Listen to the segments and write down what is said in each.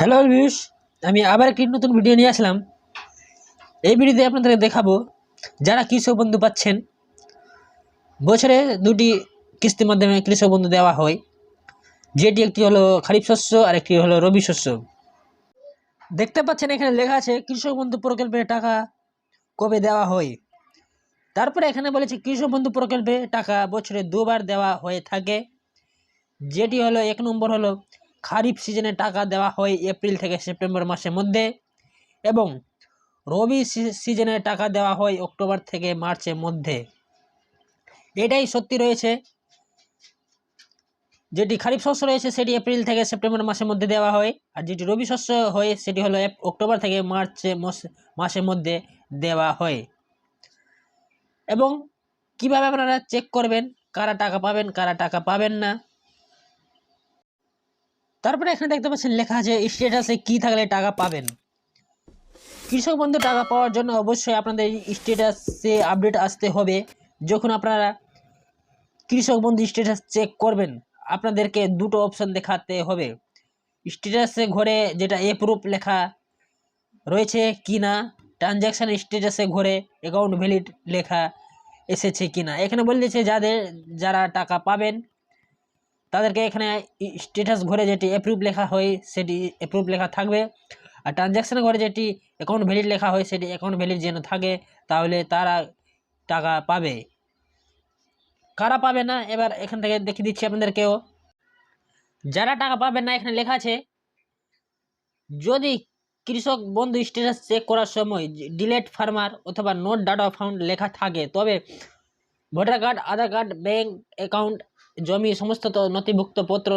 Hello views আমি আবার একটি নতুন ভিডিও নিয়ে আসলাম। এই ভিডিওতে আপনাদেরকে দেখাবো যারা কৃষক বন্ধু পাচ্ছেন, বছরে দুটি কিস্তির মাধ্যমে কৃষক বন্ধু দেওয়া হয়। যেটি একটি হলো খারিফ শস্য, আর একটি হলো রবি শস্য। দেখতে পাচ্ছেন এখানে লেখা আছে, কৃষক বন্ধু প্রকল্পের টাকা কবে দেওয়া হয়? তারপরে এখানে বলেছে, কৃষক বন্ধু প্রকল্পে টাকা বছরে দুবার দেওয়া হয়ে থাকে। যেটি হলো এক নম্বর হলো খারিফ সিজনে টাকা দেওয়া হয় এপ্রিল থেকে সেপ্টেম্বর মাসের মধ্যে এবং রবি সিজনে টাকা দেওয়া হয় অক্টোবর থেকে মার্চের মধ্যে। এটাই সত্যি রয়েছে। যেটি খারিফ শস্য রয়েছে সেটি এপ্রিল থেকে সেপ্টেম্বর মাসের মধ্যে দেওয়া হয় আর যেটি রবি শস্য হয় সেটি হলো অক্টোবর থেকে মার্চ মাস- মাসের মধ্যে দেওয়া হয়। এবং কীভাবে আপনারা চেক করবেন? কারা টাকা পাবেন? কারা টাকা পাবেন না? তারপরে এখানে দেখতে পাচ্ছেন লেখা আছে স্ট্যাটাসে কি থাকলে টাকা পাবেন? কৃষক বন্ধু, টাকা পাওয়ার জন্য অবশ্যই আপনাদের স্ট্যাটাসে আপডেট আসতে হবে। যখন আপনারা কৃষক বন্ধু স্ট্যাটাস চেক করবেন, আপনাদেরকে দুটো অপশন দেখাতে হবে। স্ট্যাটাসে ঘরে যেটা এপ্রুভ লেখা রয়েছে কি না ট্রানজ্যাকশান স্ট্যাটাসে ঘরে অ্যাকাউন্ট ভ্যালিড লেখা এসেছে কি না এখানে বলে দিয়েছে যাদের, যারা টাকা পাবেন তাদেরকে এখানে স্ট্যাটাস ঘরে যেটি অ্যাপ্রুভ লেখা হয়, সেটি অ্যাপ্রুভ লেখা থাকবে। আর ট্রানজ্যাকশান ঘরে যেটি অ্যাকাউন্ট ভ্যালিড লেখা হয়, সেটি অ্যাকাউন্ট ভ্যালিড যেন থাকে, তাহলে তারা টাকা পাবে। কারা পাবে না? এবার এখান থেকে দেখিয়ে দিচ্ছি আপনাদেরকেও। যারা টাকা পাবে না, এখানে লেখা আছে, যদি কৃষক বন্ধু স্ট্যাটাস চেক করার সময় ডিলেট ফার্মার অথবা নোট ডাটা ফাউন্ড লেখা থাকে, তবে voter card, Aadhaar card bank account জমি সমস্ত নথিভুক্ত পত্র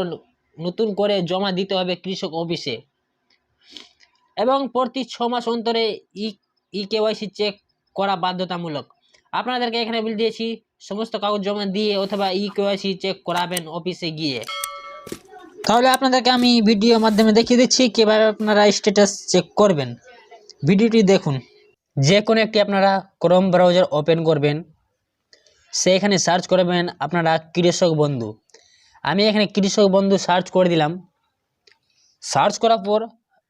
নতুন করে জমা দিতে হবে কৃষক অফিসে। এবং প্রতি ছ মাস অন্তরে ই ই কেওয়াইসি চেক করা বাধ্যতামূলক। আপনাদেরকে এখানে বলে দিয়েছি, সমস্ত কাগজ জমা দিয়ে অথবা ই কেওয়াইসি চেক করাবেন অফিসে গিয়ে। তাহলে আপনাদেরকে আমি ভিডিওর মাধ্যমে দেখিয়ে দিচ্ছি, কীভাবে আপনারা স্ট্যাটাস চেক করবেন। ভিডিওটি দেখুন। যে কোনো একটি আপনারা ক্রোম ব্রাউজার ওপেন করবেন। সেখানে সার্চ করবেন আপনারা কৃষক বন্ধু। আমি এখানে কৃষক বন্ধু সার্চ করে দিলাম। সার্চ করার পর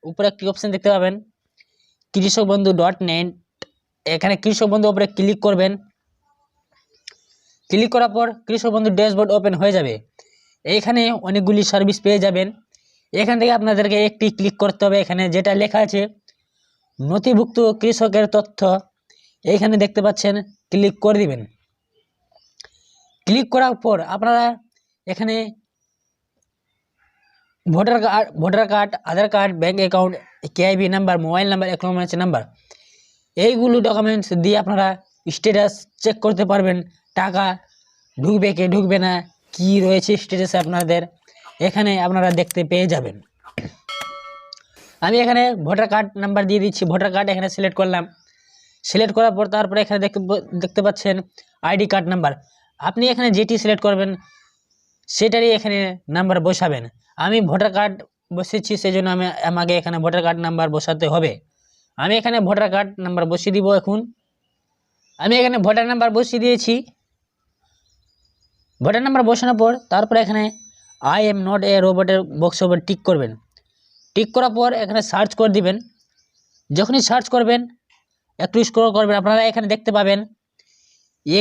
উপরে একটি অপশান দেখতে পাবেন? কৃষক বন্ধু ডট নেট এখানে কৃষক বন্ধু উপরে ক্লিক করবেন। ক্লিক করার পর কৃষক বন্ধু ড্যাশবোর্ড ওপেন হয়ে যাবে। এইখানে অনেকগুলি সার্ভিস পেয়ে যাবেন। এখান থেকে আপনাদেরকে একটি ক্লিক করতে হবে। এখানে যেটা লেখা আছে, নথিভুক্ত কৃষকের তথ্য। এইখানে দেখতে পাচ্ছেন ক্লিক করে দিবেন। ক্লিক করার পর আপনারা এখানে voter card voter card, Aadhaar card bank account KIB number, mobile number account number. এইগুলো ডকুমেন্টস দিয়ে আপনারা স্ট্যাটাস চেক করতে পারবেন। টাকা ঢুকবে কে ঢুকবে না, কি রয়েছে স্ট্যাটাসে আপনাদের, এখানে আপনারা দেখতে পেয়ে যাবেন। আমি এখানে ভোটার কার্ড নাম্বার দিয়ে দিচ্ছি। ভোটার কার্ড এখানে সিলেক্ট করলাম। সিলেক্ট করার পর তারপরে এখানে দেখতে দেখতে পাচ্ছেন আইডি কার্ড নাম্বার আপনি এখানে যেটি সিলেক্ট করবেন, সেটারই এখানে নাম্বার বসাবেন। আমি ভোটার কার্ড বসেছি সেই জন্য আমি, আমাকে এখানে ভোটার কার্ড নাম্বার বসাতে হবে। আমি এখানে ভোটার কার্ড নাম্বার বসিয়ে দিব এখন। আমি এখানে ভোটার নাম্বার বসিয়ে দিয়েছি। ভোটার নাম্বার বসানোর পর, তারপরে এখানে আই এম নট এ রোবটের বক্স ওপর টিক করবেন। টিক করার পর এখানে সার্চ করে দিবেন। যখনই সার্চ করবেন, একটু স্ক্রল করবেন। আপনারা এখানে দেখতে পাবেন A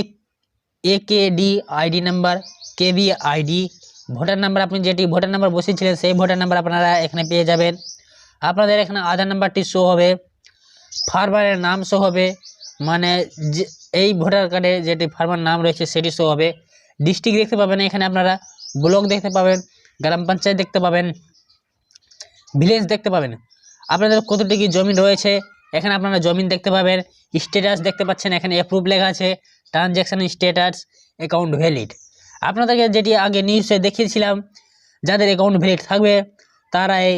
A K D ID number K B ID voter number আপনি যেটি ভোটার নাম্বার বসিয়েছিলেন সেই ভোটার নাম্বার আপনারা এখানে পেয়ে যাবেন। আপনাদের এখানে আধার নাম্বারটি শো হবে ফার্মারের নাম শো হবে মানে এই ভোটার কার্ডে যেটি ফার্মার নাম রয়েছে সেটি শো হবে। ডিস্ট্রিক্ট দেখতে পাবেন এখানে আপনারা ব্লক দেখতে পাবেন, গ্রাম পঞ্চায়েত দেখতে পাবেন ভিলেজ দেখতে পাবেন। আপনাদের কতটুকু জমি রয়েছে, এখানে আপনারা জমিন দেখতে পাবেন স্ট্যাটাস দেখতে পাচ্ছেন, এখানে অ্যাপ্রুভ লেখা আছে। ট্রানজ্যাকশান স্ট্যাটাস অ্যাকাউন্ট ভ্যালিড আপনাদেরকে যেটি আগে নিউজে দেখিয়েছিলাম, যাদের অ্যাকাউন্ট ভ্যালিড থাকবে, তারা এই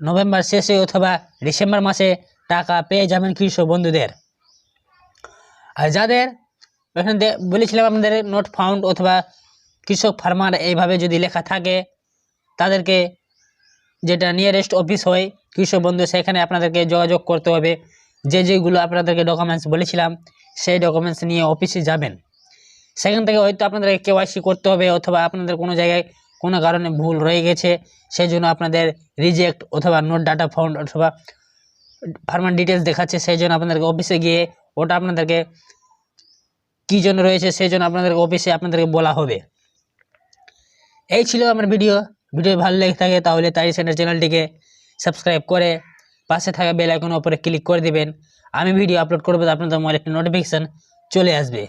নভেম্বর শেষে অথবা ডিসেম্বর মাসে টাকা পেয়ে যাবেন কৃষক বন্ধুদের। আর যাদের, এখানে বলেছিলাম আপনাদের নোট ফাউন্ড অথবা কৃষক ফার্মার এইভাবে যদি লেখা থাকে, তাদেরকে যেটা নিয়ারেস্ট অফিস হয়, কৃষক বন্ধু সেখানে আপনাদেরকে যোগাযোগ করতে হবে। যে যেগুলো আপনাদেরকে ডকুমেন্টস বলেছিলাম সেই ডকুমেন্টস নিয়ে অফিসে যাবেন। সেখান থেকে হয়তো আপনাদেরকে কেওয়াইসি করতে হবে অথবা আপনাদের কোনো জায়গায় কোনো কারণে ভুল রয়ে গেছে সেই জন্য আপনাদের রিজেক্ট অথবা নোট ডাটা ফাউন্ড অথবা ফার্মার ডিটেলস দেখাচ্ছে সেই জন্য আপনাদেরকে অফিসে গিয়ে ওটা আপনাদেরকে কী জন্য রয়েছে সেই জন্য আপনাদেরকে অফিসে আপনাদেরকে বলা হবে। এই ছিল আমার ভিডিও ভিডিও ভালো লেগে থাকে তাহলে তাই সেন্টার চ্যানেলটিকে সাবস্ক্রাইব করে পাশে থাকা বেল আইকনের উপরে ক্লিক করে দিবেন। আমি ভিডিও আপলোড করব আপনাদের মোবাইলে একটি নোটিফিকেশান চলে আসবে।